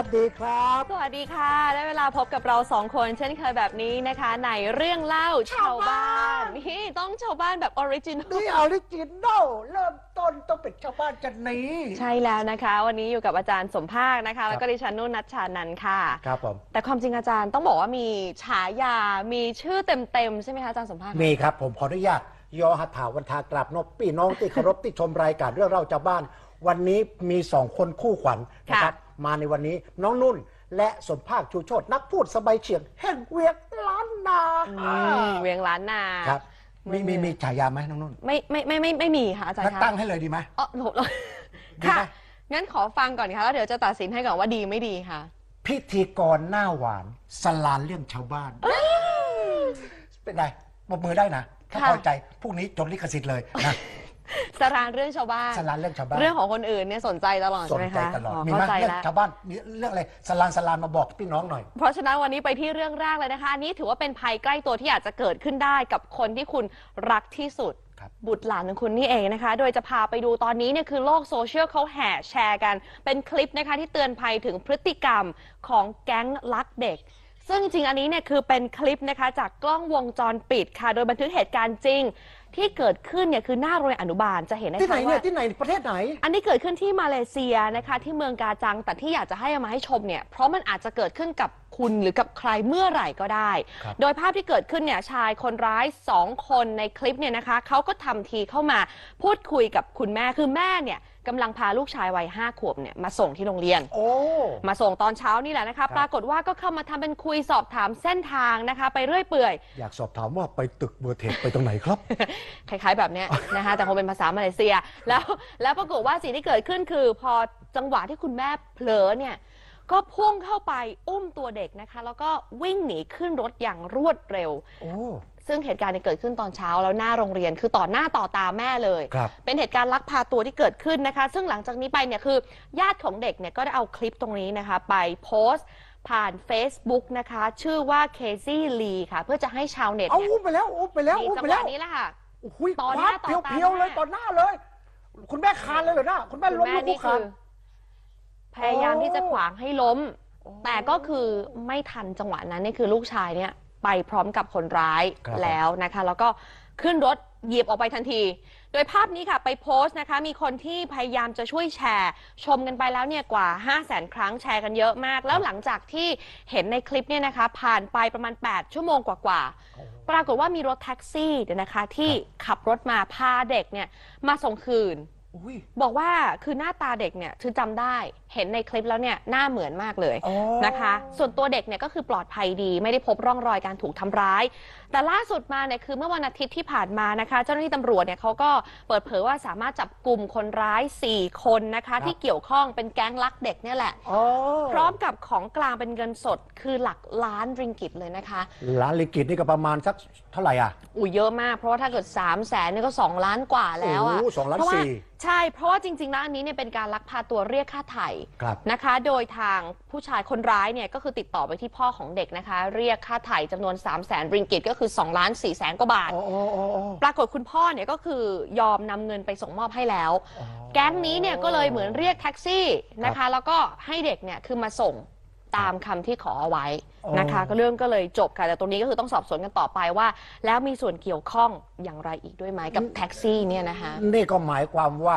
สวัสดีครับ สวัสดีค่ะ ได้เวลาพบกับเราสองคน เช่นเคยแบบนี้นะคะในเรื่องเล่าชาวบ้านนี่ต้องชาวบ้านแบบออริจินอลนี่ออริจินอลเริ่มต้นต้องเป็นชาวบ้านจันนี้ ใช่แล้วนะคะ วันนี้อยู่กับอาจารย์สมภาคนะคะ แล้วก็ดิฉันนุ่นนัชชานันท์ค่ะ ครับผม แต่ความจริงอาจารย์ต้องบอกว่ามีฉายา มีชื่อเต็มๆใช่ไหมคะอาจารย์สมภาค มีครับผมขออนุญาตยอหัตถาวันทากราบนบพี่น้องที่เคารพที่ชมรายการเรื่องเล่าชาวบ้าน วันนี้มีสองคนคู่ขวัญนะครับ มาในวันนี้ น้องนุ่น และสมภาคชูโชตนักพูดสบายเฉียงแห่งเวียงล้านนาอืมเวียงล้านนาครับมีมีมีฉายาไหมน้องนุ่นไม่ไม่ไม่ไม่ไม่มีค่ะอาจารงั้ย์นคะตั้งให้เลยดีไหมอ๋อโหดีไหมค่ะงั้นขอฟังก่อนค่ะแล้วเดี๋ยวจะตัดสินให้ก่อนว่าดีไม่ดีค่ะ พิธีกรหน้าหวานสลานเรื่องชาวบ้านเป็นไรปรบมือได้นะถ้าค่ะพอใจพรุ่งนี้จดลิขสิทธิ์เลยนะ สรานเรื่องชาวบ้าน สลานเรื่องชาวบ้านเรื่องของคนอื่นเนี่ยสนใจตลอดสใช่นไหมใจคะตลอดอ๋อมีเข้าไหมใจเรื่องแล้ว ชาวบ้านมีเรื่องอะไรสลานสลานมาบอกพี่น้องหน่อย เพราะฉะนั้นวันนี้ไปที่เรื่องแรกเลยนะคะอันนี้ถือว่าเป็นภัยใกล้ตัวที่อาจจะเกิดขึ้นได้กับคนที่คุณรักที่สุด ครับ บุตรหลานของคุณนี่เองนะคะ โดยจะพาไปดูตอนนี้เนี่ยคือโลกโซเชียลเขาแห่แชร์กัน เป็นคลิปนะคะที่เตือนภัยถึงพฤติกรรมของแก๊งลักเด็ก ซึ่งจริงๆอันนี้เนี่ยคือเป็นคลิปนะคะจากกล้องวงจรปิดค่ะ โดยบันทึกเหตุการณ์จริง ที่เกิดขึ้นเนี่ยคือหน้าโรงเรียนอนุบาลจะเห็นได้ที่ไหนชัดเนี่ยว่า ที่ไหนประเทศไหน อันนี้เกิดขึ้นที่มาเลเซียนะคะที่เมืองกาจังแต่ที่อยากจะให้เอามาให้ชมเนี่ยเพราะมันอาจจะเกิดขึ้นกับคุณหรือกับใครเมื่อไหร่ก็ได้ ครับ โดยภาพที่เกิดขึ้นเนี่ยชายคนร้ายสองคนในคลิปเนี่ยนะคะเขาก็ทำทีเข้ามาพูดคุยกับคุณแม่คือแม่เนี่ย กำลังพาลูกชายวัยห้าขวบเนี่ยมาส่งที่โรงเรียน โอ้ มาส่งตอนเช้านี่แหละนะครัคะบปรากฏว่าก็เข้ามาทำเป็นคุยสอบถามเส้นทางนะคะ ไปเรื่อยเปื่อย อยากสอบถามว่าไปตึกเบอร์เทคไปตรงไหนครับ คล้ายๆแบบเนี้ยนะคะ แต่คงเป็นภาษามาเลเซีย แล้วแล้วปรากฏว่าสิ่งที่เกิดขึ้นคือ พอจังหวะที่คุณแม่เผลอเนี่ย ก็พุ่งเข้าไปอุ้มตัวเด็กนะคะ แล้วก็วิ่งหนีขึ้นรถอย่างรวดเร็ว โอ้ ซึ่งเหตุการณ์เนี่ยเกิดขึ้นตอนเช้าแล้วหน้าโรงเรียนคือต่อหน้าต่อตาแม่เลย ครับ เป็นเหตุการณ์ลักพาตัวที่เกิดขึ้นนะคะ ซึ่งหลังจากนี้ไปเนี่ยคือ ญาติของเด็กเนี่ยก็ได้เอาคลิปตรงนี้นะคะ ไปโพสต์ผ่าน Facebook นะคะ ชื่อว่าเคซี่ลีค่ะ เพื่อจะให้ชาวเน็ตเอาเนี่ยอุ้มไปแล้วอุ้มไปแล้วมีอุ้มจังไปหแล้วะนี้แหละค่ะ โอ้โหต่อหคน้าว้าต่อเพียวตา เพียวๆเลยแม่ต่อหน้าเลย คุณแม่คานเลยเหรอนะคุณแม่คุณล้มแม่ลุกนี่คาคืนอพยายามที่จะขวางให้ล้มโอ้แต่ก็คือไม่ทันจังหวะนั้นนี่คือลูกชายเนี่ย ไปพร้อมกับคนร้ายครับ แล้วนะคะ แล้วก็ขึ้นรถเหยียบออกไปทันที โดยภาพนี้ค่ะไปโพสต์นะคะ มีคนที่พยายามจะช่วยแชร์ ชมกันไปแล้วเนี่ยกว่า 5 0 0แสนครั้งแชร์กันเยอะมาก แล้วหลังจากที่เห็นในคลิปเนี่ยนะคะ ผ่านไปประมาณ 8 ชั่วโมงกว่าๆ ปรากฏว่ามีรถแท็กซี่เนี่ยนะคะ ที่ขับรถมาพาเด็กเนี่ยมาส่งคืน อุ้ย บอกว่าคือหน้าตาเด็กเนี่ยคือจำได้ เห็นในคลิปแล้วเนี่ยหน้าเหมือนมากเลยอ๋อนะคะ ส่วนตัวเด็กเนี่ยก็คือปลอดภัยดีไม่ได้พบร่องรอยการถูกทำร้าย แต่ล่าสุดมาเนี่ยคือเมื่อวันอาทิตย์ที่ผ่านมานะคะ เจ้าหน้าที่ตำรวจเนี่ยเขาก็เปิดเผยว่าสามารถจับกลุ่มคนร้าย 4 คนนะคะ ที่เกี่ยวข้องเป็นแก๊งลักเด็กเนี่ยแหละอ๋อพร้อมกับของกลางเป็นเงินสดคือหลักล้านริงกิตเลยนะคะล้านลิกิตนี่ก็ประมาณสักเท่าไหร่อะอุ้ยเยอะมากเพราะว่าถ้าเกิด3 0 0แสนเนี่ยก็2ล้านกว่าแล้วอะโอ้โหสองล้านเพระว่สี่ใช่เพราะว่าจริงๆแล้วอันนี้เนี่ยเป็นการลักพาตัวเรียกค่าไถ่ครับนะคะ โดยทางผู้ชายคนร้ายเนี่ยก็คือติดต่อไปที่พ่อของเด็กนะคะ เรียกค่าไถ่จำนวน 3 0 0แสนริงกิตก็คือ2ล้าน4แสนกว่าบาทอ๋ออ๋ออ๋ออ๋อปรากฏคุณพ่อเนี่ยก็คือยอมนำเงินไปส่งมอบให้แล้วอ๋อแก๊งนี้เนี่ยก็เลยเหมือนเรียกแท็กซี่นะคะ แล้วก็ให้เด็กเนี่ยคือมาส่งตามคำที่ขอเอาไว้นะคะอ๋อก็เรื่องก็เลยจบค่ะ แต่ตรงนี้ก็คือต้องสอบสวนกันต่อไปว่า แล้วมีส่วนเกี่ยวข้องอย่างไรอีกด้วยไหมกับแท็กซี่เนี่ยนะคะนี่ก็หมายความว่า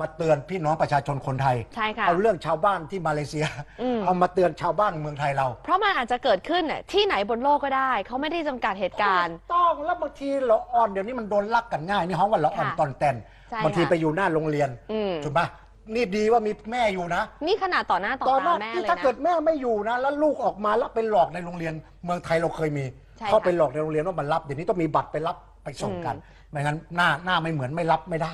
มาเตือนพี่น้องประชาชนคนไทย ใช่ค่ะ เอาเรื่องชาวบ้านที่มาเลเซีย อืม เอามาเตือนชาวบ้านเมืองไทยเรา เพราะมันอาจจะเกิดขึ้นน่ะที่ไหนบนโลกก็ได้ เขาไม่ได้จำกัดเหตุการณ์ ถูต้องแล้วบางทีเราอ่อนเดี๋ยวนี้มันโดนลักกันง่ายนี่ห้องว่าเราอ่อนค่ะตอนแตนใช่บางทีค่ะ ไปอยู่หน้าโรงเรียนอืมถูกปะนี่ดีว่ามีแม่อยู่นะนี่ขนาดต่อหน้าต่อตอนตานั้นแม่ที่เลยถ้านะ เกิดแม่ไม่อยู่นะ แล้วลูกออกมาแล้วไปหลอกในโรงเรียน เมืองไทยเราเคยมี ใช่เขาค่ะไปหลอกในโรงเรียนว่ามันรับเดี๋ยวนี้ต้องมีบัตรไปรับไปส่งกันไม่งั้นหน้าหน้าไม่เหมือนไม่รับไม่ได้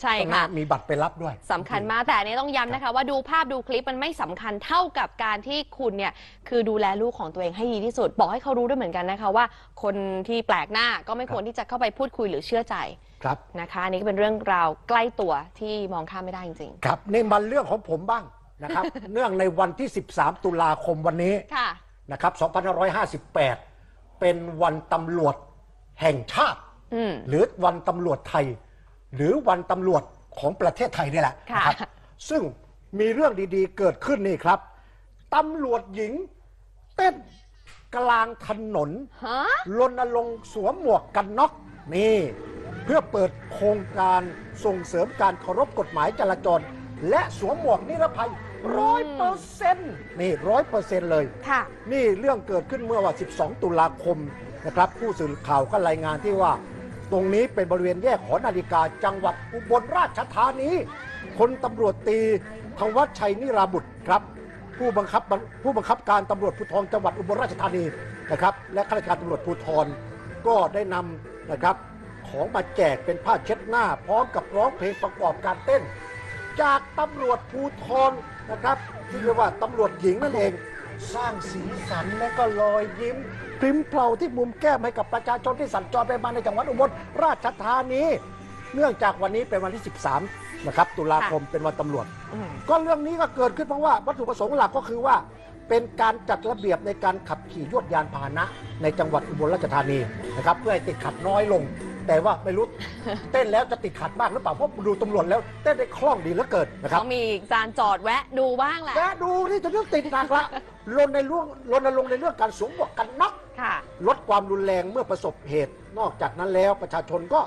ใช่ต้องหน้าค่ะ มีบัตรไปรับด้วยสำคัญมากแต่อันนี้ต้องย้ำนะคะ ว่าดูภาพดูคลิปมันไม่สำคัญเท่ากับการที่คุณเนี่ยคือดูแลลูกของตัวเองให้ดีที่สุด บอกให้เขารู้ด้วยเหมือนกันนะคะว่า คนที่แปลกหน้าก็ไม่ควรที่จะเข้าไปพูดคุยหรือเชื่อใจครับนะคะอันนี้ก็เป็นเรื่องราวใกล้ตัวที่มองข้ามไม่ได้จริงครับนี่มาเรื่องของผมบ้างนะครับ เนื่องในวันที่ 13 ตุลาคมวันนี้ๆค่ะนะครับ2558 เป็นวันตำรวจแห่งชาติอืมหรือวันตำรวจไทย หรือวันตำรวจของประเทศไทยนี่แหละค่ะนะครับซึ่งมีเรื่องดีๆเกิดขึ้นนี่ครับตำรวจหญิงเต้นกลางถนน ฮะ รณรงค์สวมหมวกกันน็อกนี่เพื่อเปิดโครงการส่งเสริมการเคารพกฎหมายจราจร และสวมหมวกนิรภัยร้อยเปอร์เซ็นต์นี่ร้อยเปอร์เซ็นต์เลย ค่ะ นี่เรื่องเกิดขึ้นเมื่อวัน12 ตุลาคมนะครับ ผู้สื่อข่าวก็รายงานที่ว่า ตรงนี้เป็นบริเวณแยกหอนาฬิกา จังหวัดอุบลราชธานีพลตำรวจตีธวัชชัยนิราบุตรครับ ผู้บังคับผู้บังคับการตำรวจภูธรจังหวัดอุบลราชธานีนะครับและข้าราชการตำรวจภูธรก็ได้นำนะครับของมาแจกเป็นผ้าเช็ดหน้า พร้อมกับร้องเพลงประกอบการเต้น จากตำรวจภูธรนะครับที่เรียกว่าตำรวจหญิงนั่นเอง สร้างสีสันและก็รอยยิ้ม ริมเพลาที่มุมแก้มให้กับประชาชนที่สัญจรไปมาในจังหวัดอุบลราชธานีเนื่องจากวันนี้เป็นวันที่ 13 นะครับ ตุลาคมเป็นวันตำรวจอืมก็เรื่องนี้ก็เกิดขึ้นเพราะว่าวัตถุประสงค์หลักก็คือว่า เป็นการจัดระเบียบในการขับขี่ยวดยานพาหนะ ในจังหวัดอุบลราชธานีนะครับเพื่อให้ติดขัดน้อยลง แต่ว่าไม่รู้เต้นแล้วจะติดขัดมากหรือเปล่าเพราะดูตำรวจแล้วเต้นได้คล่องดีเหลือเกินนะครับต้องมีการจอดแวะดูบ้างแหละแวะดูนี่จะเรื่องติดหนักละรณในเรื่องรณรงค์ในเรื่องการสวมหมวกกันน็อกค่ะ ลดความรุนแรงเมื่อประสบเหตุ นอกจากนั้นแล้วประชาชนก็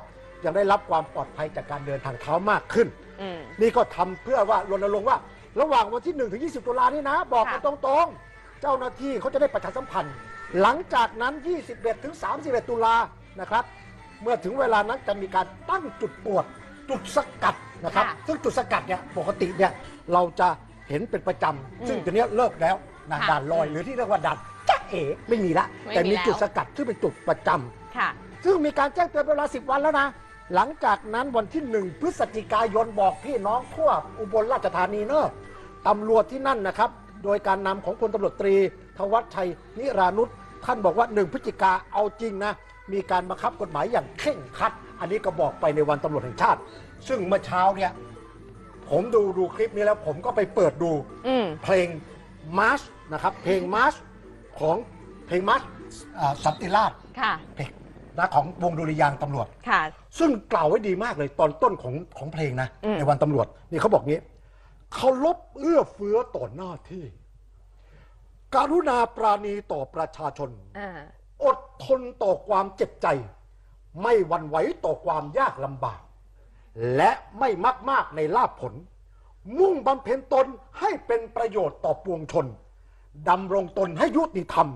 ยังได้รับความปลอดภัยจากการเดินทางเท้ามากขึ้น อืม นี่ก็ทำเพื่อว่ารณรงค์ว่า ระหว่างวันที่ 1 ถึง 20 ตุลานี่นะ บอกกันตค่ะรงๆ เจ้าหน้าที่เขาจะได้ประชาสัมพันธ์ หลังจากนั้น 21 ถึง 31 ตุลานะครับ เมื่อถึงเวลานั้นจะมีการตั้งจุดตรวจจุดสกัดนะครับ ค่ะซึ่งจุดสกัดเนี่ยปกติเนี่ยเราจะเห็นเป็นประจอืมำซึ่งตอนนี้ยเลิกแล้วนะค่ะด่านลอยหรือที่เรียกว่าด่าน จ๊ะเอ๋ไม่มีละ ไม่มีแต่มีแล้ว จุดสกัดซึ่งเป็นจุดประจำค่ะ ซึ่งมีการแจ้งเตือนเป็นเวลา10วันแล้วนะ หลังจากนั้นวันที่1พฤศจิกายนบอกพี่น้องทั่วอุบลราชธานีเนอะตำรวจที่นั่นนะครับ โดยการนำของพลตำรวจตรี ทวัชชัยนิรานุชท่านบอกว่า1พฤศจิกาเอาจริงนะ มีการบังคับกฎหมายอย่างเคร่งครัด อันนี้ก็บอกไปในวันตำรวจแห่งชาติ ซึ่งเมื่อเช้าเนี่ยผมดูดูคลิปนี้แล้วผมก็ไปเปิดดู อืม เพลงมาร์ชนะครับเพลงมาร์ช ของเพลงมาร์ชอ่าสันติราชค่ะ เพลงนะของวงดุริยางค์ตำรวจ ค่ะ ซึ่งกล่าวไว้ดีมากเลยตอนต้นของของเพลงนะ อืม ในวันตำรวจ นี่เขาบอกงี้เคารพเอื้อเฟื้อต่อหน้าที่ การุณาปราณีต่อประชาชน อ่าอดทนต่อความเจ็บใจ ไม่หวันไหวต่อความยากลำบาก และไม่มักมากในลาภผล มุ่งบำเพ็ญตนให้เป็นประโยชน์ต่อปวงชน ดำรงตนให้ยุติธรรม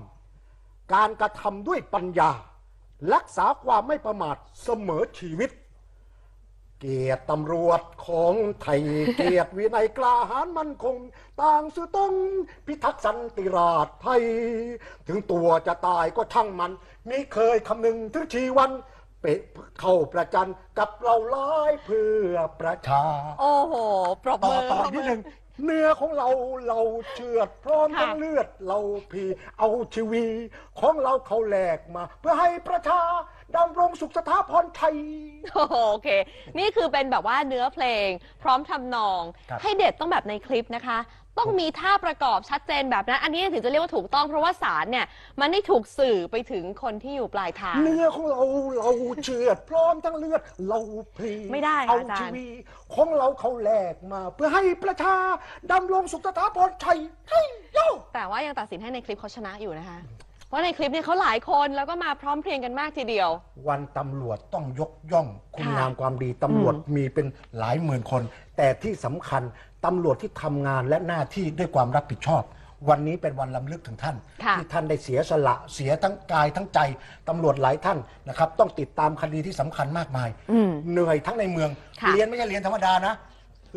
การกระทำด้วยปัญญา รักษาความไม่ประมาทเสมอชีวิต เกียรติตำรวจของไทย เกียรติวินัยกล้าหาญมั่นคง ต่างสื่อต้องพิทักษ์สันติราษฎร์ไทย ถึงตัวจะตายก็ช่างมันมิเคยคำนึงถึงชีวันเปะเข้าประจันกับเราร้ายเพื่อประชา โอ้โห ปรบต่อมือต่อปรบนิมืดอนึง เนื้อของเราเราเชือดพร้อมค่ะทั้งเลือดเราพีเอาชีวีของเราเขาแหลกมา เพื่อให้ประชาดำรงสุขสถาพรไทย โอ้โหโอเค นี่คือเป็นแบบว่าเนื้อเพลง พร้อมทำนองครับให้เด็ดต้องแบบในคลิปนะคะ ต้องมีท่าประกอบชัดเจนแบบนั้น อันนี้ถึงจะเรียกว่าถูกต้องเพราะว่าสารเนี่ย มันได้ถูกสื่อไปถึงคนที่อยู่ปลายทาง เนื้อของเราเราเชือด พร้อมทั้งเลือด เราพลีไม่ได้ค่ะเอาอาจารย์ ชีวีของเราเขาแหลกมา เพื่อให้ประชาดำรงสุขสถาพรไทยไทยโย แต่ว่ายังตัดสินให้ในคลิปเขาชนะอยู่นะคะ เพราะในคลิปเนี่ยเขาหลายคนแล้วก็มาพร้อมเพรียงกันมากทีเดียว วันตำรวจต้องยกย่อง คุณค่ะงามความดีตำรวจมีเป็นหลายหมื่นคน แต่ที่สำคัญตำรวจที่ทำงานและหน้าที่ด้วยความรับผิดชอบ วันนี้เป็นวันลำลึกถึงท่าน ค่ะ ที่ท่านได้เสียสละเสียทั้งกายทั้งใจตำรวจหลายท่านนะครับ ต้องติดตามคดีที่สำคัญมากมาย อืม เหนื่อยทั้งในเมือง ค่ะ เรียนไม่ใช่เรียนธรรมดานะ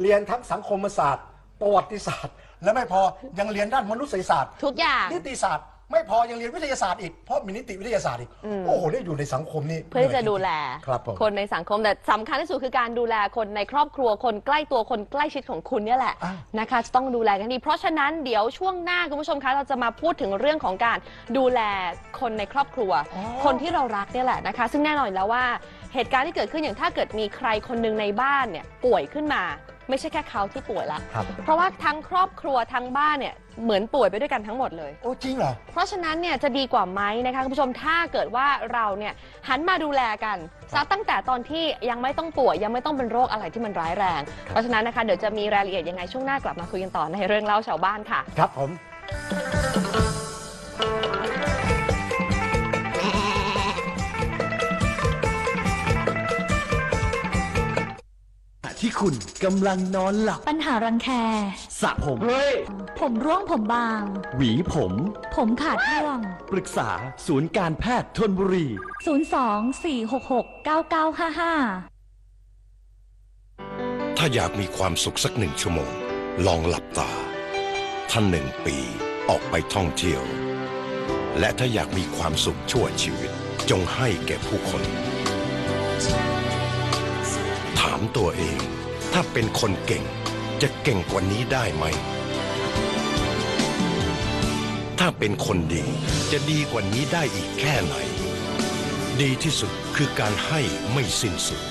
เรียนทั้งสังคมศาสตร์ ประวัติศาสตร์ และไม่พอยังเรียนด้านมนุษยศาสตร์ ทุกอย่าง นิติศาสตร์ ไม่พอยังเรียนวิทยาศาสตร์อีกเพราะมีนิติวิทยาศาสตร์อีกอืม โอ้โหนี่อยู่ในสังคมนี่เพื่อที่จะดูแลครับผมคนในสังคมแต่สำคัญที่สุดคือการดูแลคนในครอบครัวคนใกล้ตัวคนใกล้ชิดของคุณเนี่ยแหละอ้าวนะคะจะต้องดูแลกันดี เพราะฉะนั้นเดี๋ยวช่วงหน้าคุณผู้ชมคะเราจะมาพูดถึงเรื่องของการดูแลคนในครอบครัวอ๋อคนที่เรารักเนี่ยแหละนะคะ ซึ่งแน่นอนอยู่แล้วว่าเหตุการณ์ที่เกิดขึ้นอย่างถ้าเกิดมีใครคนหนึ่งในบ้านเนี่ยป่วยขึ้นมา ไม่ใช่แค่เขาที่ป่วยละ ครับ เพราะว่าทั้งครอบครัวทั้งบ้านเนี่ยเหมือนป่วยไปด้วยกันทั้งหมดเลย โอ้จริงเหรอ เพราะฉะนั้นเนี่ยจะดีกว่าไหมนะคะคุณผู้ชมถ้าเกิดว่าเราเนี่ยหันมาดูแลกันซะตั้งแต่ตอนที่ยังไม่ต้องป่วยยังไม่ต้องเป็นโรคอะไรที่มันร้ายแรงเพราะฉะนั้นนะคะเดี๋ยวจะมีรายละเอียดยังไงช่วงหน้ากลับมาคุยกันต่อในเรื่องเล่าชาวบ้านค่ะ ครับผม ที่คุณกำลังนอนหลับ ปัญหารังแค สระผมผมร่วงผมบาง หวีผม ผมขาดร่วง ปรึกษาศูนย์การแพทย์ทนบุรี 02-466-9955 ถ้าอยากมีความสุขสักหนึ่งชั่วโมง ลองหลับตา ท่านหนึ่งปีออกไปท่องเที่ยว และถ้าอยากมีความสุขชั่วชีวิต จงให้แก่ผู้คน ถามตัวเอง ถ้าเป็นคนเก่ง จะเก่งกว่านี้ได้ไหม ถ้าเป็นคนดีจะดีกว่านี้ได้อีกแค่ไหน ดีที่สุดคือการให้ไม่สิ้นสุด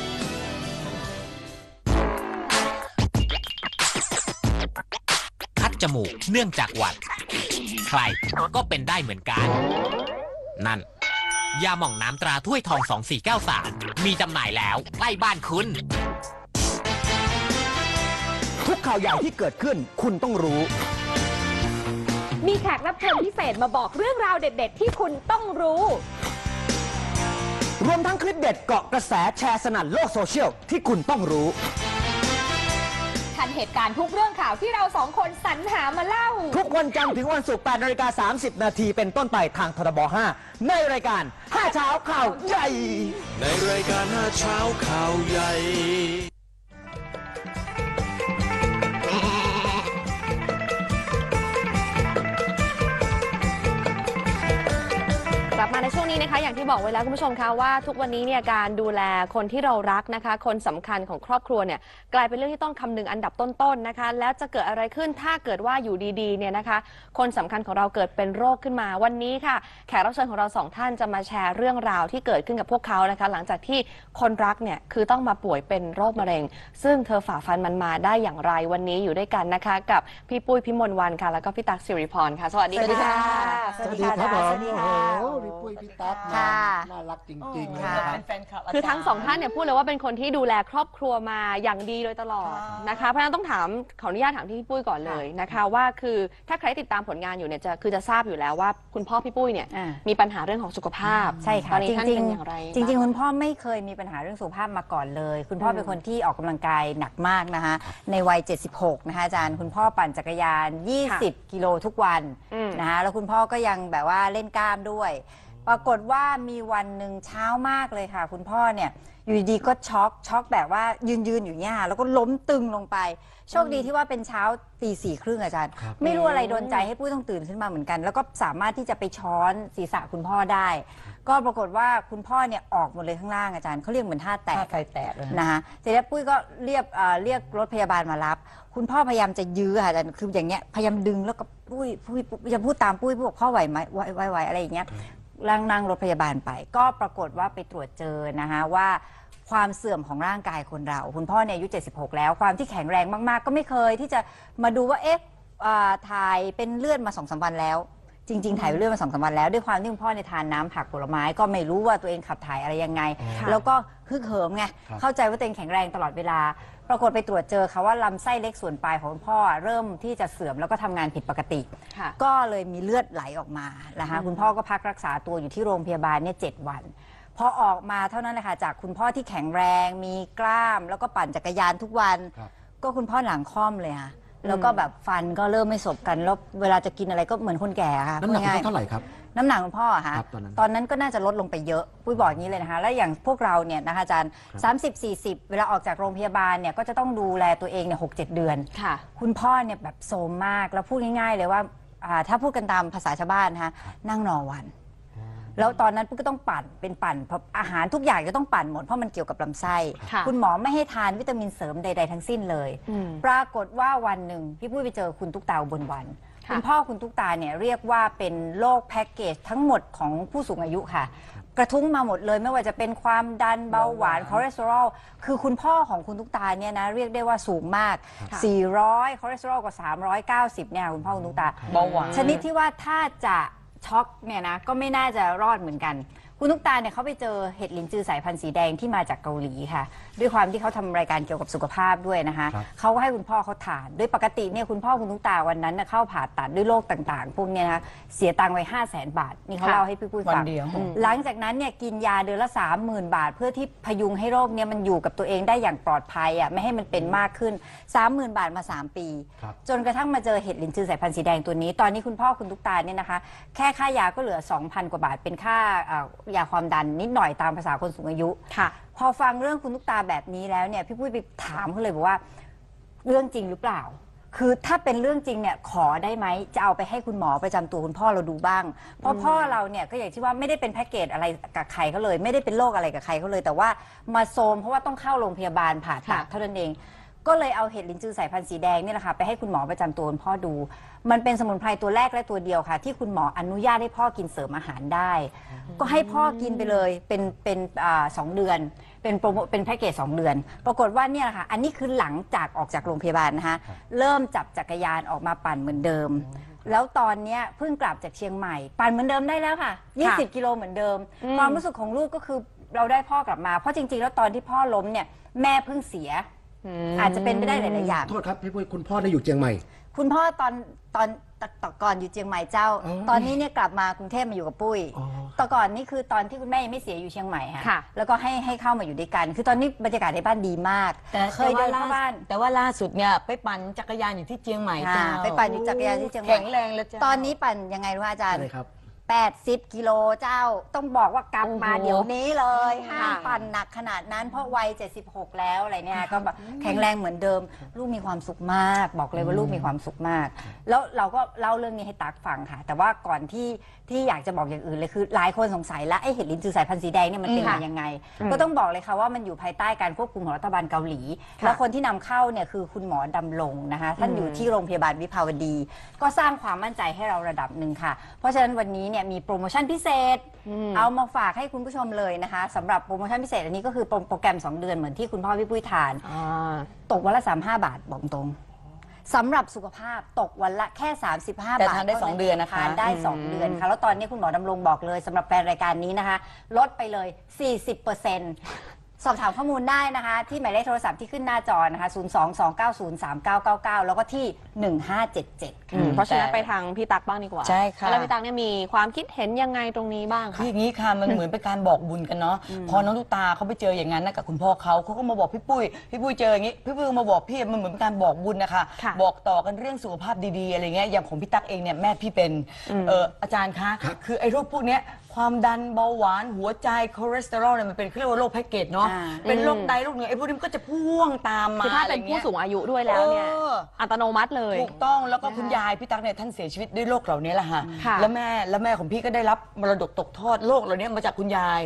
คัดจมูกเนื่องจากหวัด ใครก็เป็นได้เหมือนกัน นั่นยาหม่องน้ำตราถ้วยทอง 2493 มีจำหน่ายแล้วใกล้บ้านคุณ ทุกข่าวใหญ่ที่เกิดขึ้นคุณต้องรู้ มีแขกรับเชิญพิเศษมาบอกเรื่องราวเด็ด ๆ ที่คุณต้องรู้ รวมทั้งคลิปเด็ดเกาะกระแสแชร์สนั่นโลกโซเชียลที่คุณต้องรู้ ทันเหตุการณ์ทุกเรื่องข่าวที่เราสองคนสรรหามาเล่า ทุกวันจันทร์ถึงวันศุกร์8นาฬิกา30 นาทีเป็นต้นไปทางทรบ5ในรายการ5เช้าข่าวใหญ่ ในรายการ5เช้าข่าวใหญ่ ช่วงนี้นะคะอย่างที่บอกไว้แล้วคุณผู้ชมคะว่าทุกวันนี้เนี่ยการดูแลคนที่เรารักนะคะ คนสำคัญของครอบครัวเนี่ยกลายเป็นเรื่องที่ต้องคำนึงอันดับต้นๆนะคะ แล้วจะเกิดอะไรขึ้นถ้าเกิดว่าอยู่ดีๆเนี่ยนะคะ คนสำคัญของเราเกิดเป็นโรคขึ้นมา วันนี้ค่ะ แขกรับเชิญของเราสองท่านจะมาแชร์เรื่องราวที่เกิดขึ้นกับพวกเขานะคะ หลังจากที่คนรักเนี่ยคือต้องมาป่วยเป็นโรคมะเร็ง ซึ่งเธอฝ่าฟันมันมาได้อย่างไรวันนี้อยู่ด้วยกันนะคะ กับพี่ปุ้ยพิมลวันค่ะ แล้วก็พี่ตั๊กสิริพรค่ะ สวัสดีค่ะสวัสดีครับผมโอ้โหพี่ปุ้ยพี่ตั๊กมาค่ะ น่ารักจริงๆเลยนะครับคือทั้งสองท่านเนี่ยพูดเลยว่าเป็นคนที่ดูแลครอบครัวมาอย่างดีโดยตลอดนะคะ เพราะฉะนั้นต้องถามขออนุญาตถามที่พี่ปุ้ยก่อนเลยนะคะ ว่าคือถ้าใครติดตามผลงานอยู่เนี่ยจะคือจะทราบอยู่แล้วว่าคุณพ่อพี่ปุ้ยเนี่ยอ่า มีปัญหาเรื่องของสุขภาพใช่ตค่ะอนนี้จท่านริงเป็นอย่างไรๆจริงๆบ้าคุณพ่อไม่เคยมีปัญหาเรื่องสุขภาพมาก่อนเลย คุณพ่อเป็นคนที่ออกกำลังกายหนักมากนะคะ ในวัย 76 นะคะอาจารย์คุณพ่อปั่นจักรยาน 20 กิโลทุกวันอืม นะคะแล้วคุณพ่อก็ยังแบบว่าเล่นกล้ามด้วย ปรากฏว่ามีวันหนึ่งเช้ามากเลยค่ะ คุณพ่อเนี่ย อยู่ดีๆก็ช็อกช็อกแบบว่ายืนยืนๆอยู่เนี่ยแล้วก็ล้มตึงลงไป โชคดีที่ว่าเป็นเช้าตีสี่ครึ่งอาจารย์ไม่รู้อะไรโดนใจให้ปุ้ยต้องตื่นขึ้นมาเหมือนกัน แล้วก็สามารถที่จะไปช้อนศีรษะคุณพ่อได้ ก็ปรากฏว่าคุณพ่อเนี่ยออกหมดเลยข้างล่างอาจารย์เขาเรียกเหมือนท่าแตกไฟแตกเลยนะคะเสร็จแล้วปุ้ยก็เรียกเอ่อเรียกรถพยาบาลมารับ คุณพ่อพยายามจะยื้อค่ะอาจารย์คืออย่างเงี้ยพยายามดึงแล้วก็ปุ้ยปุ้ยปุ้ยจะพูดตามปุ้ยปุ้ยบอกพ่อไหวไหมไหวไหวไหวอะไรอย่างเงี้ย ล่างนั่งรถพยาบาลไป ก็ปรากฏว่าไปตรวจเจอนะคะว่าความเสื่อมของร่างกายคนเรา คุณพ่อเนี่ยอายุ 76 แล้วความที่แข็งแรงมาก ๆ ก็ไม่เคยที่จะมาดูว่าเอ๊ะอ่าถ่ายเป็นเลือดมาสองสามวันแล้ว จริง ๆ ถ่ายเป็นเลือดมาสองสามวันแล้วด้วยความที่คุณพ่อเนี่ยทานน้ำผักผลไม้ก็ไม่รู้ว่าตัวเองขับถ่ายอะไรยังไงแล้วก็ฮึกเหิมไงครับ เข้าใจว่าตัวเองแข็งแรงตลอดเวลา ปรากฏไปตรวจเจอค่ะว่าลำไส้เล็กส่วนปลายของคุณพ่อเริ่มที่จะเสื่อมแล้วก็ทำงานผิดปกติ ค่ะ ก็เลยมีเลือดไหลออกมานะคะคุณพ่อก็พักรักษาตัวอยู่ที่โรงพยาบาลเนี่ยเจ็ดวัน พอออกมาเท่านั้นแหละค่ะจากคุณพ่อที่แข็งแรง มีกล้าม แล้วก็ปั่นจักรยานทุกวัน ครับ ก็คุณพ่อหลังค่อมเลยค่ะ แล้วก็แบบฟันก็เริ่มไม่สบกัน แล้วเวลาจะกินอะไรก็เหมือนคนแก่ค่ะน้ำหนักพูดง่ายเท่าไหร่ครับ น้ำหนักคุณพ่ออะค่ะครับตอนนั้นตอนนั้นก็น่าจะลดลงไปเยอะปุ้ยบอกอย่างนี้เลยนะคะ แล้วอย่างพวกเราเนี่ยนะคะอาจารย์ 30 40 เวลาออกจากโรงพยาบาลเนี่ยก็จะต้องดูแลตัวเองเนี่ยหกเจ็ดเดือน ค่ะ คุณพ่อเนี่ยแบบโซมมาก แล้วพูดง่าย ๆ เลยว่าอ่าถ้าพูดกันตามภาษาชาวบ้านนะคะนั่งนอวัน แล้วตอนนั้นปุ๊กก็ต้องปั่นเป็นปั่นเพราะอาหารทุกอย่างจะต้องปั่นหมดเพราะมันเกี่ยวกับลำไส้ค่ะณหมอไม่ให้ทานวิตามินเสริมใด ๆ ทั้งสิ้นเลย อืมปรากฏว่าวันหนึ่งพี่ปุ้ยไปเจอคุณตุ๊กตาอุบนวัน ค่ะ คุณพ่อคุณตุ๊กตาเนี่ยเรียกว่าเป็นโรคแพ็กเกจทั้งหมดของผู้สูงอายุค่ะ กระทุ้งมาหมดเลยไม่ว่าจะเป็นความดันเบาหวานคอเลสเตอรอลคือคุณพ่อของคุณตุ๊กตาเนี่ยนะเรียกได้ว่าสูงมาก 400คอเลสเตอรอลกว่า390เนี่ยคุณพ่อคุณตุ๊กตา เบาหวาน ชนิดที่ว่าถ้าจะ ช็อกเนี่ยนะก็ไม่น่าจะรอดเหมือนกัน คคุณตุ๊กตาเนี่ยเขาไปเจอเห็ดลินจือสายพันธุ์สีแดงที่มาจากเกาหลีค่ะ ด้วยความที่เขาทำรายการเกี่ยวกับสุขภาพด้วยนะคะครับ เขาก็ให้คุณพ่อเขาทานโดยปกติเนี่ยคุณพ่อคุณตุ๊กตาวันนั้นน่ะเข้าผ่าตัดด้วยโรคต่างๆ พวกเนี้ยนะคะเสียตังค์ไปห้าแสนบาท นี่เขาค่ะเล่าให้พี่ปุ้ยวัฟันงเดียวหลังจากนั้นเนี่ยกินยาเดือนละสามหมื่นบาท เพื่อที่พยุงให้โรคเนี่ยมันอยู่กับตัวเองได้อย่างปลอดภัยอะไม่ให้มันเป็นมากขึ้นสามหมื่นบาทมาสามปี ครับ จนกระทั่งมาเจอเห็ดลินจือสายพันธุ์สีแดงตัวนี้ ตอนนี้คุณพ่อคุณตุ๊กตาเนี่ยนะคะ แค่ค่ายาก็เหลือ 2,000 กว่าบาทเป็นค่าเอ่อยาความดันนิดหน่อยตามภาษาคนสูงอายุ ค่ะ พอฟังเรื่องคุณตุ๊กตาแบบนี้แล้วเนี่ยพี่ปุ้ยไปถามเขาเลยบอกว่า เรื่องจริงหรือเปล่า คือถ้าเป็นเรื่องจริงเนี่ยขอได้ไหมจะเอาไปให้คุณหมอประจำตัวคุณพ่อเราดูบ้าง เพราะพ่อเราเนี่ยก็อย่างที่ว่าไม่ได้เป็นแพ็กเกจอะไรกับใครเขาเลย ไม่ได้เป็นโรคอะไรกับใครเขาเลย แต่ว่ามาโซมเพราะว่าต้องเข้าโรงพยาบาลผ่าตัดค่ะ เท่านั้นเอง ก็เลยเอาเห็ดลินจือสายพันธุ์สีแดงเนี่ยแหละค่ะไปให้คุณหมอประจำตัวคุณพ่อดู มันเป็นสมุนไพรตัวแรกและตัวเดียวค่ะ ที่คุณหมออนุญาตให้พ่อกินเสริมอาหารได้ ก็ให้พ่อกินไปเลยเป็นเป็นอ่าสองเดือน เป็นโปรโมเป็นแพ็กเกจสองเดือน ปรากฏว่าเนี่ยแหละค่ะอันนี้คือหลังจากออกจากโรงพยาบาลนะคะเริ่มจับจักรยานออกมาปั่นเหมือนเดิม แล้วตอนเนี้ยเพิ่งกลับจากเชียงใหม่ ปั่นเหมือนเดิมได้แล้วค่ะ20กิโลเหมือนเดิมอืมความรู้สึกของลูกก็คือเราได้พ่อกลับมาเพราะจริงๆ แล้วตอนที่พ่อล้มเนี่ยแม่เพิ่งเสีย อาจจะเป็นไปได้หลายๆอย่าง โทษครับพี่ปุ้ยคุณพ่อได้อยู่เชียงใหม่ คุณพ่อตอนตอนตตก่อนอยู่เชียงใหม่เจ้า อ๋อตอนนี้เนี่ยกลับมากรุงเทพมาอยู่กับปุ้ยอ๋อ แต่ก่อนนี่คือตอนที่คุณแม่ยังไม่เสียอยู่เชียงใหม่ค่ะ ค่ะ แล้วก็ให้ให้เข้ามาอยู่ด้วยกัน คือตอนนี้บรรยากาศในบ้านดีมาก แต่เคยเดินเข้าบ้าน แต่ว่าล่าสุดเนี่ยไปปั่นจักรยานอยู่ที่เชียงใหม่อ่าเจ้าไปปั่นอยู่จักรยานที่เชียงใหม่ แข็งแรงแล้วจ้า ตอนนี้ปั่นยังไงรู้ไหมอาจารย์ อะไรครับ 80 กิโลเจ้า ต้องบอกว่ากลับมาโอ้โหเดี๋ยวนี้เลยห้ามค่ะ ปั่นหนักขนาดนั้นเพราะวัย 76 แล้วอะไรเนี่ยก็แบบแข็งแรงเหมือนเดิม ลูกมีความสุขมาก บอกเลยว่าลูกมีความสุขมาก แล้วเราก็เล่าเรื่องนี้ให้ตักฟังค่ะ แต่ว่าก่อนที่ที่อยากจะบอกอย่างอื่นเลยคือหลายคนสงสัยแล้วไอ้เห็ดลิ้นจือสายพันธุ์สีแดงเนี่ยมันเป็นอืมมายังไง ก็ต้องบอกเลยค่ะว่ามันอยู่ภายใต้การควบคุมของรัฐบาลเกาหลี แล้วคนที่นำเข้าเนี่ยคือคุณหมอดำรงนะคะท่านอยู่ที่โรงพยาบาลวิภาวดี ก็สร้างความมั่นใจให้เราระดับหนึ่งค่ะ เพราะฉะนั้นวันนี้เนี่ยมีโปรโมชั่นพิเศษ เอามาฝากให้คุณผู้ชมเลยนะคะสำหรับโปรโมชั่นพิเศษอันนี้ก็คือโปรโปรแกรม 2 เดือนเหมือนที่คุณพ่อพี่ปุ้ยทานอ่าตกวันละ35 บาทบอกตรง สำหรับสุขภาพตกวันละแค่ 35 บาทแต่ทานได้สองเดือนนะคะทานได้อืม2เดือนค่ะ แล้วตอนนี้คุณหมอดำรงบอกเลยสำหรับแฟนรายการนี้นะคะ ลดไปเลย 40% สอบถามข้อมูลได้นะคะ ที่หมายเลขโทรศัพท์ที่ขึ้นหน้าจอนะคะ 022903999 แล้วก็ที่ 1577อืมเพราะฉะนั้นไปทางพี่ตั๊กบ้างดีกว่าใช่ค่ะ แล้วพี่ตั๊กเนี่ยมีความคิดเห็นยังไงตรงนี้บ้างคือคะอย่างนี้ค่ะมันเหมือนเป็นการบอกบุญกันเนาะพอน้องตุ๊กตาเขาไปเจออย่างนั้นนะกับคุณพ่อเขาเขาก็มาบอกพี่ปุ้ยพี่ปุ้ยเจออย่างนี้พี่ปุ้ยก็มาบอกพี่มันเหมือนเป็นการบอกบุญนะคะค่ะบอกต่อกันเรื่องสุขภาพดีๆอะไรเงี้ยอย่างของพี่ตั๊กเองเนี่ยแม่พี่เป็นเอออาจารย์คะคือไอ้โรคพวกเนี้ย ความดันเบาหวานหัวใจคอเลสเตอรอลเนี่ยมันเป็นเขาเรียกว่าโรคแพ็กเกจเนาะอ่า เป็นโรคใดโรคหนึ่งไอ้พวกนี้มันก็จะพ่วงตามมาคือถ้าเป็นอะไรผู้งี้ยสูงอายุด้วยแล้วเนี่ยเออ อัตโนมัติเลย ถูกต้องแล้วก็คุณยายพี่ตั๊กเนี่ยท่านเสียชีวิตด้วยโรคเหล่านี้แหละฮะค่ะแล้วแม่แล้วแม่ของพี่ก็ได้รับมรดกตกทอดโรคเหล่านี้มาจากคุณยาย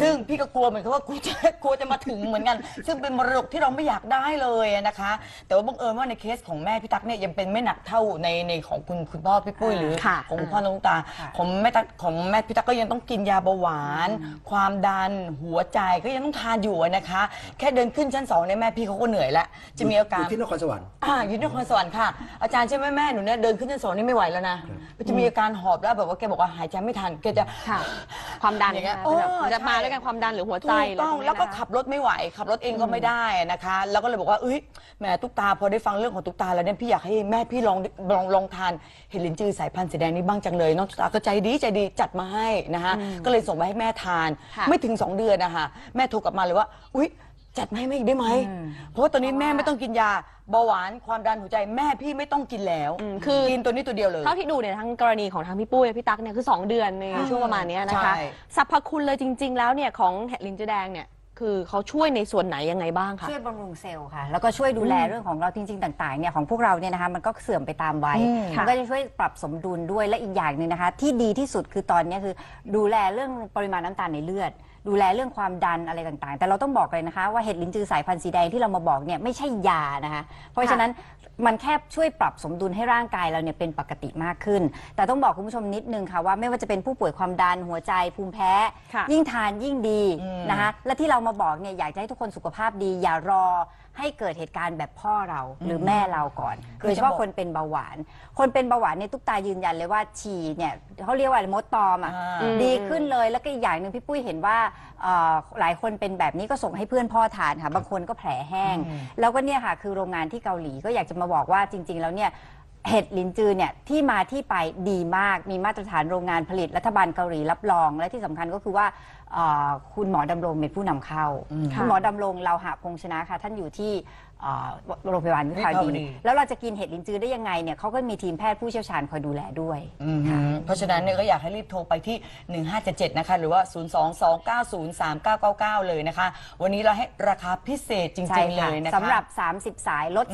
ซึ่งพี่ก็กลัวเหมือนกันว่ากูจะกลัวจะมาถึงเหมือนกัน ซึ่งเป็นมรดกที่เราไม่อยากได้เลยนะคะ แต่ว่าบังเอิญว่าในเคสของแม่พี่ตั๊กเนี่ยยังเป็นไม่หนักเท่าในในของคุณคุณพ่อพี่ปุ้ยหรือค่ะ ของคุณพ่อน้องตา ของแม่ตั๊กของแม่พี่ตั๊กก็ยังต้องกินยาเบาหวาน ความดันหัวใจก็ยังต้องทานอยู่นะคะ แค่เดินขึ้นชั้นสองเนี่ยแม่พี่เขาก็เหนื่อยแล้วจะมีอาการ ยู่ที่นครสวรรค์ อ่าอยู่ที่นครสวรรค์ค่ะ อาจารย์ใช่ไหมแม่หนูเนี่ยเดินขึ้นชั้นสองนี่ไม่ไหวแล้วนะมันจะมีอาการหอบแล้วแบบว่าแกบอกว่าหายใจไม่ทันแกจะ ค่ะ ความดันอย่างเงี้ยใช่ไหมโอ้แบบจะมาใช่ ด้วยกันความดันหรือหัวใจถูกต้องะไรพแล้วก็เนี้ยนะคะขับรถไม่ไหว ขับรถเองก็ไม่ได้นะคะ แล้วก็เลยบอกว่าเอ้ยแหมตุ๊กตาพอได้ฟังเรื่องของตุ๊กตาแล้วเนี่ยพี่อยากให้แม่พี่ลองลองลองทานเห็ดลินจือสายพันธุ์สีแดงนี้บ้างจังเลยน้องตุ๊กตาก็ใจดีใจดีจัดมาให้นะคะก็เลยส่งไปให้แม่ทานค่ะไม่ถึง 2 เดือนนะคะแม่โทรกลับมาเลยว่า อุ้ยจัดมาให้แม่อีกได้ไหม เพราะว่าตอนนี้แม่ไม่ต้องกินยาเบาหวานความดันหัวใจแม่พี่ไม่ต้องกินแล้วอืมคือกินตัวนี้ตัวเดียวเลย เท่าที่ดูเนี่ยทั้งกรณีของทางพี่ปุ้ยและพี่ตั๊กเนี่ยคือ 2 เดือนในช่วงประมาณเนี้ยนะคะใช่ สรรพคุณเลยจริง ๆ แล้วเนี่ยของเห็ดลินจือแดงเนี่ย คือเขาช่วยในส่วนไหนยังไงบ้างคะ ช่วยบำรุงเซลล์ค่ะ แล้วก็ช่วยดูแลเรื่องของเราจริง ๆ ต่างๆเนี่ยของพวกเราเนี่ยนะคะมันก็เสื่อมไปตามวัยอืมมันก็จะช่วยปรับสมดุลด้วยและอีกอย่างหนึ่งนะคะ ที่ดีที่สุดคือตอนเนี้ยคือ ดูแลเรื่องปริมาณน้ำตาลในเลือด ดูแลเรื่องความดันอะไรต่างๆ แต่เราต้องบอกเลยนะคะ ว่าเห็ดลิ้นจือสายพันธุ์สีแดงที่เรามาบอกเนี่ยไม่ใช่ยานะคะ เพราะฉะนั้น มันแค่ช่วยปรับสมดุลให้ร่างกายเราเนี่ยเป็นปกติมากขึ้น แต่ต้องบอกคุณผู้ชมนิดนึงค่ะว่าไม่ว่าจะเป็นผู้ป่วยความดันหัวใจภูมิแพ้ ค่ะยิ่งทานยิ่งดีนะคะและที่เรามาบอกเนี่ยอยากจะให้ทุกคนสุขภาพดี อย่ารอ ให้เกิดเหตุการณ์แบบพ่อเราหรือแม่เราก่อนคือโดยเฉพาะจะบอกคนเป็นเบาหวาน คนเป็นเบาหวานเนี่ยตุ๊กตายืนยันเลยว่าฉี่เนี่ยเขาเรียกว่าอะไรมดตอมอะอ่า ดีขึ้นเลยแล้วก็อีกอย่างหนึ่งพี่ปุ้ยเห็นว่าเอ่อหลายคนเป็นแบบนี้ก็ส่งให้เพื่อนพ่อทานค่ะบางคนก็แผลแห้ง แล้วก็เนี่ยค่ะคือโรงงานที่เกาหลีก็อยากจะมาบอกว่าจริง ๆ แล้วเนี่ย เห็ดลินจือเนี่ยที่มาที่ไปดีมากมีมาตรฐานโรงงานผลิตรัฐบาลเกาหลีรับรอง และที่สำคัญก็คือว่าเอ่อคุณหมอดำรงเป็นผู้นำเข้า คุณหมอดำรงเราหาพงชนะค่ะ ท่านอยู่ที่เอ่อโรงพยาบาลวิภาววิภาวดี ดี แล้วเราจะกินเห็ดลินจือได้ยังไงเนี่ยเขาก็มีทีมแพทย์ผู้เชี่ยวชาญคอยดูแลด้วย อืมเพราะฉะนั้นเนี่ยก็อยากให้รีบโทรไปที่ 1577 นะคะ หรือว่า 022903999 เลยนะคะ วันนี้เราให้ราคาพิเศษจใช่ริงๆเลค่ะยนะคะ สำหรับ 30 สายลด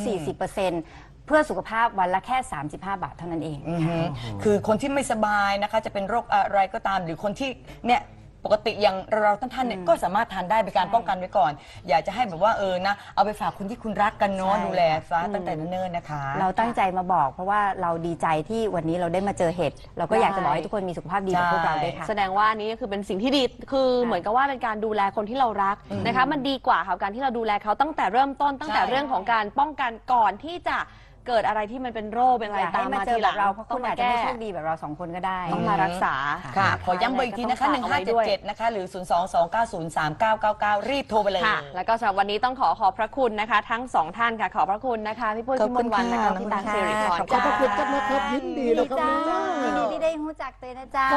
40% เพื่อสุขภาพวันละแค่ 35 บาทเท่านั้นเองอือฮึคือคนที่ไม่สบายนะคะ จะเป็นโรคอะไรก็ตาม หรือคนที่เนี่ยปกติอย่างเราท่านๆเนี่ยก็สามารถทานได้เป็นการป้องกันไว้ก่อน อยากจะให้แบบว่าเออนะ เอาไปฝากคนที่คุณรักกันเนาะใช่ดูแลซะอืม ตั้งแต่เนิ่นๆนะคะ เราตั้งใจมาบอก เพราะว่าเราดีใจที่วันนี้เราได้มาเจอเห็ดเราก็อยากจะบอกให้ทุกคนมีสุขภาพดีแบบพวกเราด้วยค่ะ แสดงว่านี่ก็คือเป็นสิ่งที่ดี คือเหมือนกับว่าเป็นการดูแลคนที่เรารักนะคะ มันดีกว่าค่ะการที่เราดูแลเขาตั้งแต่เริ่มต้น ตั้งแต่ใช่เรื่องของการป้องกันก่อนที่จะ เกิดอะไรที่มันเป็นโรคเป็นอะไรอยากตาให้มมามาเจทีอหแบลับงเราเพราะต้คุองณมาอาจจะแก้ ไม่โชคดีแบบเราสองคนก็ได้ต้องมารักษา ค่ะนขอย้ำเบอร์อีกทีนะคะแล้วก็ต้องฝากเอาไว้ด้วย 1577 นะคะ หรือ 022903999 รีบโทรไปเลย ค่ะ แล้วก็สำหรับวันนี้ต้องขอขอบพระคุณนะคะ ทั้งสองท่านค่ะ ขอบพระคุณนะคะ พี่ปุ้ยขอบพี่มคุนณต์วันนะคะค่ะพี่ตังขอบสิคุณริพค่ะรขอบพระคุณครับนะครับยินดีแล้วครับจ้าน้องยินดีที่ได้รู้จักเตยนะเจ้า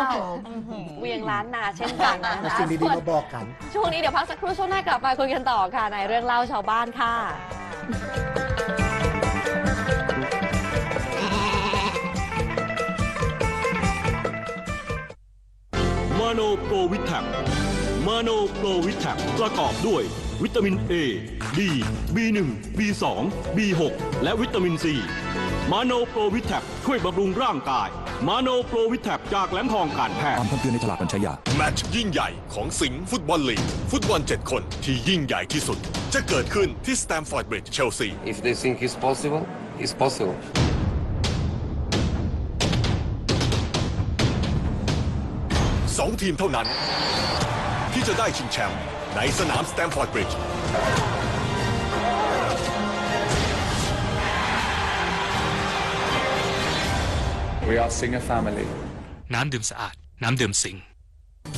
เวียงล้านนาเช่นกันนะมาคะสิ่งดีๆมาบอกกัน ช่วงนี้เดี๋ยวพักสักครู่ช่วงหน้ากลับมาคุยกันต่อค่ะในเรื่องเล่าชาวบ้านค่ะ มาโนโปรวิแทคมาโนโปรวิแทคประกอบด้วย วิตามิน A D B1 B2 B6 และวิตามิน C มาโนโปรวิแทคช่วยบำรุงร่างกาย มาโนโปรวิแทคจากแหลมทองการแพทย์ตามคำเตือนในฉลากบัญชายาแมตช์ยิ่งใหญ่ของสิงห์ฟุตบอลลีกฟุตบอล 7 คนที่ยิ่งใหญ่ที่สุด จะเกิดขึ้นที่สแตมฟอร์ดบริดจ์เชลซี If they think it's possible, it's possible. สองทีมเท่านั้น ที่จะได้ชิงแชมป์ในสนามสแตมฟอร์ดบริดจ์ We are Singer Family น้ำดื่มสะอาด น้ำดื่มสิง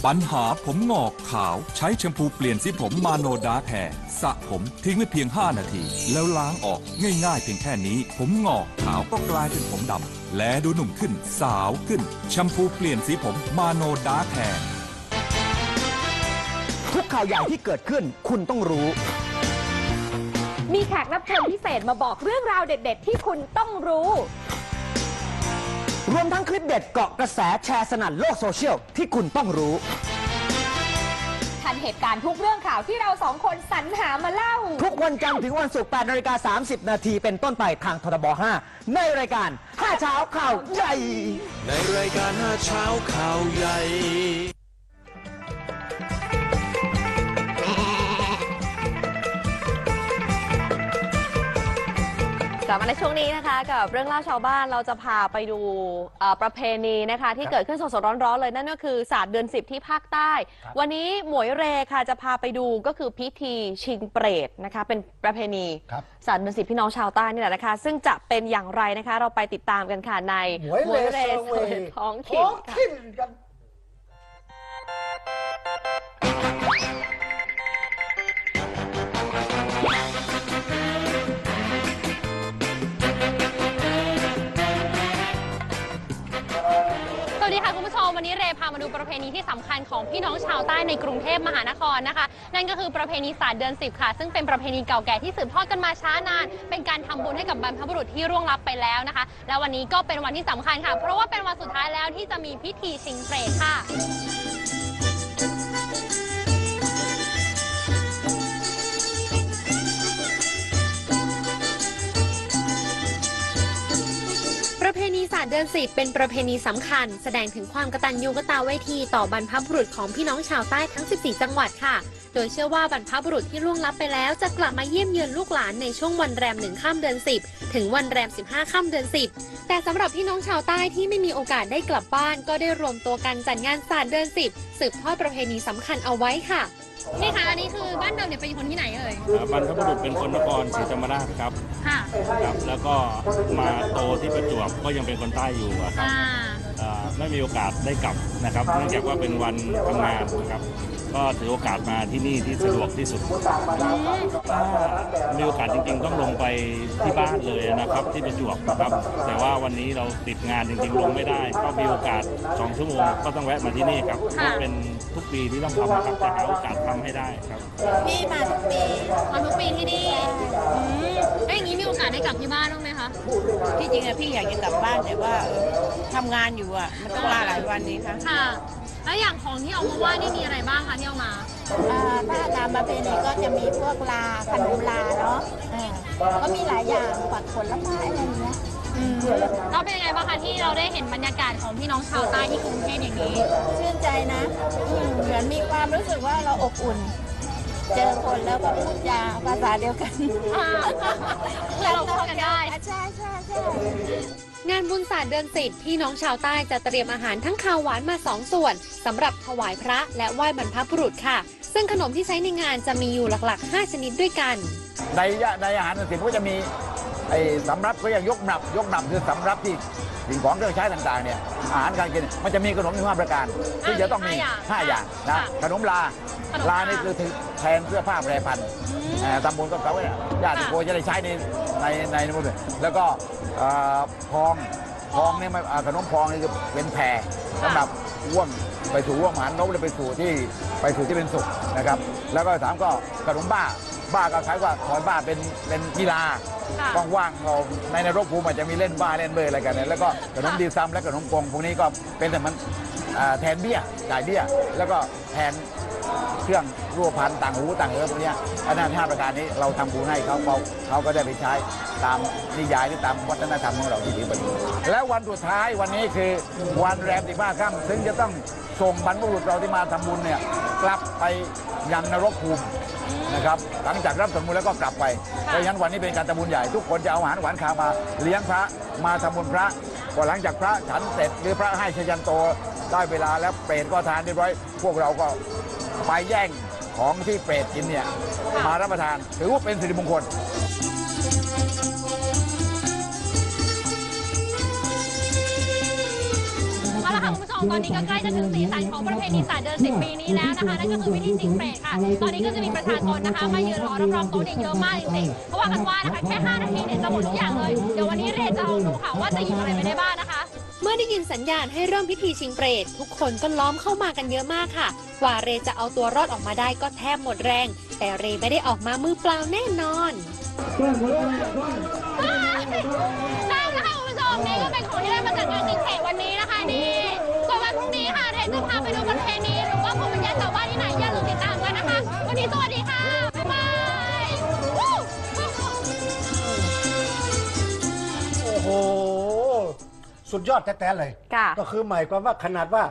ปัญหาผมงอกขาว ใช้แชมพูเปลี่ยนสีผมมาโนดาร์คแฮร์สระผมทิ้งไว้เพียง 5 นาที แล้วล้างออกง่ายๆเพียงแค่นี้ ผมงอกขาวก็กลายเป็นผมดำ และดูหนุ่มขึ้นสาวขึ้น แชมพูเปลี่ยนสีผมมาโนดาร์คแฮร์ทุกข่าวใหญ่ที่เกิดขึ้นคุณต้องรู้ มีแขกรับเชิญพิเศษมาบอกเรื่องราวเด็ด ๆ ที่คุณต้องรู้ รวมทั้งคลิปเด็ดเกาะกระแสแชร์สนั่นโลกโซเชียลที่คุณต้องรู้ ทันเหตุการณ์ทุกเรื่องข่าวที่เราสองคนสรรหามาเล่า ทุกวันจันทร์ถึงวันศุกร์8นาฬิกา30 นาทีเป็นต้นไปทางทรบ5 ในรายการ5เช้าข่าวใหญ่ ในรายการห้าเช้าข่าวใหญ่ ลับมาในช่วงนี้นะคะ กับเรื่องเล่าชาวบ้านเราจะพาไปดูเอ่อประเพณีนะคะ ที่เกิดขึ้นสดๆร้อนๆเลยนั่นก็คือศาสตร์เดือนสิบที่ภาคใต้ วันนี้หมวยเรค่ะจะพาไปดูก็คือพิธีชิงเปรตนะคะ เป็นประเพณีครับ ศาสตร์เดือนสิบพี่น้องชาวใต้นี่แหละนะคะ ซึ่งจะเป็นอย่างไรนะคะ เราไปติดตามกันค่ะในหมวยเลเซอร์เวหมวยย์เรท้องถิ่นท้องค่ะถิ่นกัน มาดูประเพณีที่สำคัญของพี่น้องชาวใต้ในกรุงเทพมหานครนะคะ นั่นก็คือประเพณีศาสตร์เดือนสิบค่ะ ซึ่งเป็นประเพณีเก่าแก่ที่สืบทอดกันมาช้านาน เป็นการทำบุญให้กับบรรพบุรุษที่ร่วงลับไปแล้วนะคะ และวันนี้ก็เป็นวันที่สำคัญค่ะ เพราะว่าเป็นวันสุดท้ายแล้วที่จะมีพิธีชิงเปรตค่ะ เดือนสิบเป็นประเพณีสำคัญ แสดงถึงความกตัญญูกตเวทีต่อบรรพบุรุษของพี่น้องชาวใต้ทั้ง 14 จังหวัดค่ะ โดยเชื่อว่าบรรพบุรุษที่ล่วงลับไปแล้ว จะกลับมาเยี่ยมเยือนลูกหลานในช่วงวันแรมหนึ่งข้ามเดือน 10 ถึงวันแรม 15ข้ามเดือน 10 แต่สำหรับพี่น้องชาวใต้ที่ไม่มีโอกาสได้กลับบ้าน ก็ได้รวมตัวกันจัดงานศาสตร์เดือน 10 สืบทอดประเพณีสำคัญเอาไว้ค่ะนี่ค่ะอันนี้คือบ้านเดิมเนี่ยเป็นคนที่ไหนเอ่ยอ่าบรรพบุรุษเป็นคนนครศรีธรรมราชครับ ค่ะครับแล้วก็มาโตที่ประจวบก็ยังเป็นคนใต้อยู่อะครับอ่า อ่าไม่มีโอกาสได้กลับนะครับเนื่องจากว่าเป็นวันทำงานนะครับ ก็ถือโอกาสมาที่นี่ที่สะดวกที่สุดถ้ามีโอกาสจริงๆ ต้องลงไปที่บ้านเลยนะครับ ที่ประจวบนะครับ แต่ว่าวันนี้เราติดงานจริงๆลงไม่ได้ ก็มีโอกาสสองชั่วโมงก็ต้องแวะมาที่นี่ครับก็เป็นทุกปีที่ต้องทำนะครับแต่หาโอกาสทำให้ได้ครับพี่มาทุกปีมาทุกปีที่นี่อืมแล้วอย่างนี้มีโอกาสได้กลับที่บ้านบ้างไหมคะที่จริงอะพี่อยากจะกลับบ้านแต่ว่าเออทำงานอยู่อะมันต้องลาหลายวันนี้ค่ะค่ะ แล้วอย่างของที่เอามาไหว้นี่มีอะไรบ้างคะที่เอามา อ่าถ้าตามประเพณีก็จะมีพวกลาขนมลาเนาะเออก็มีหลายอย่างผักผลไม้อะไรอย่างเงี้ยอืมแล้วเป็นยังไงบ้างคะที่เราได้เห็นบรรยากาศของพี่น้องชาวใต้ที่กรุงเทพอย่างนี้ ชื่นใจนะอืมเหมือนมีความรู้สึกว่าเราอบอุ่น เจอคนแล้วก็พูดจาภาษาเดียวกันอ่าคือเราเข้ากันได้ใช่ใช่ใช่ งานบุญศาสตร์เดือนสิบพี่น้องชาวใต้จะเตรียมอาหารทั้งข้าวหวานมาสองส่วนสำหรับถวายพระและไหว้บรรพบุรุษค่ะ ซึ่งขนมที่ใช้ในงานจะมีอยู่หลักๆ 5 ชนิดด้วยกัน ในในอาหารศิลป์ก็จะมีไอ้สำรับก็อย่างยกหนับ ยกหนับคือสำรับที่สิ่งของเครื่องใช้ต่างๆเนี่ยอาหารการกินมันจะมีขนมอยู่ห้าประการที่จะต้องมีห้าอย่างห้าอย่างนะขนมลาขนมลาลานี่คือถือแทนเสื้อผ้าแปรพันธุ์ เอ่อตำบลก็เขาเนี่ยญาติโกจะได้ใช้ในในในนู้นเลยแล้วก็เอ่อพองพองเนี่ยมันอ่าขนมพองนี่คือเป็นแพรสำหรับว่วงไปสู่ว่วงหมานนกเลยไปสู่ที่ไปสู่ที่เป็นสุขนะครับ แล้วก็สามก็ขนมบ้าบ้าก็คล้ายว่าถอยบ้าเป็นเป็นกีฬา ค่ะ ว่างๆเราในนรกภูมิอาจจะมีเล่นบ้าเล่นเบอร์อะไรกันเนี่ยแล้วก็ขนมดีซัมและขนมกงพวกนี้ก็เป็นแต่มันอ่าแทนเบี้ยจ่ายเบี้ย แล้วก็แทน เครื่องรูปพันต่างหูต่างเออพวกนี้อันนั้นห้าประการนี้เราทำบุญให้เขาเขาเขาก็ได้ไปใช้ตามนิยายหรือตามวัฒนธรรมของเราที่ถือปฏิบัติแล้ววันสุดท้ายวันนี้คือวันแรมสิบห้าค่ำซึ่งจะต้องส่งบรรพบุรุษเราที่มาทำบุญเนี่ยกลับไปยังนรกภูมินะครับหลังจากรับสมมูลแล้วก็กลับไปเพราะฉะนั้นวันนี้เป็นการทำบุญใหญ่ทุกคนจะเอาอาหารหวานขาวมาเลี้ยงพระมาทำบุญพระพอหลังจากพระฉันเสร็จหรือพระให้ชยันโตได้เวลาแล้วเปรตก็ทานเรียบร้อย พวกเราก็ ไปแย่งของที่เปรตกินเนี่ยมารับประทาน ถือว่าเป็นสิริมงคลเอาละค่ะคุณผู้ชมตอนนี้ก็ใกล้จะถึงสีสันของประเพณีศาสตร์เดือนสิบปีนี้แล้วนะคะนั่นก็คือวิธีชิงเปรตค่ะ ตอนนี้ก็จะมีประชาชนนะคะมายืนรอรอบๆโต๊ะเนี่ยเยอะมากจริงๆเพราะว่ากันว่านะคะแค่ 5 นาทีเนี่ยจะหมดทุกอย่างเลย เดี๋ยววันนี้เรนจะเอาดูค่ะว่าจะหยิบอะไรไปได้บ้างนะคะ เมื่อได้ยินสัญญาณให้เริ่มพิธีชิงเปรต ทุกคนก็ล้อมเข้ามากันเยอะมากค่ะ กว่าเรจะเอาตัวรอดออกมาได้ก็แทบหมดแรง แต่เรไม่ได้ออกมามือเปล่าแน่นอนได้แล้วค่ะคุณผู้ชมนี่ก็เป็นของที่ได้มาจากงานชิงเฉวันนี้นะคะนี่ สุดยอดแท้ๆเลย ค่ะก็คือหมายความว่าขนาดว่า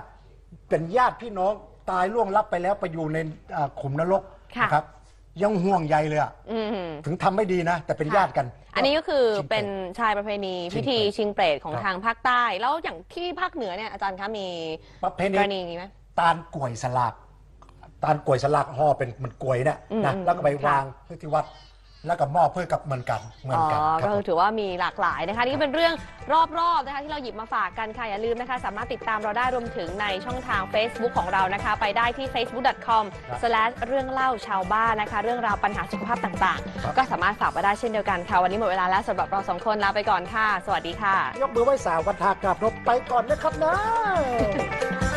เป็นญาติพี่น้องตายล่วงลับไปแล้วไปอยู่ในอ่าขุมนรกค่ะ นะครับ ยังห่วงใยเลยอะอืม ถึงทำไม่ดีนะ แต่เป็นญาติกัน อันนี้ก็คือเป็นชายประเพณีพิธีชิงเปรตของครับ ทางภาคใต้ แล้วอย่างที่ภาคเหนือเนี่ยอาจารย์คะมีประเพณี กรณีนี้ไหม ตาลกล้วยสลากตาลกล้วยสลากห่อเป็นเหมันกล้วยเนี่ยอืมนะอืมแล้วก็ไปค่ะ วางเพื่อที่วัด แล้วก็มอบเพื่อกับเหมือนกันเหมือนอ๋อกันคก็รับคือถือว่ามีหลากหลายนะคะนี่ก็เป็นเรื่องรอบๆนะคะที่เราหยิบมาฝากกันค่ะอย่าลืมนะคะ สามารถติดตามเราได้รวมถึงในช่องทาง Facebook ของเรานะคะ ไปได้ที่ facebook.com ครับ slash เรื่องเล่าชาวบ้านนะคะ เรื่องราวปัญหาสุขภาพต่างครับๆก็สามารถฝากมาได้เช่นเดียวกันค่ะ วันนี้หมดเวลาแล้วสำหรับเราสองคนลาไปก่อนค่ะ สวัสดีค่ะ ยกมือไหว้สาวกันทากราบรบไปก่อนนะครับนะ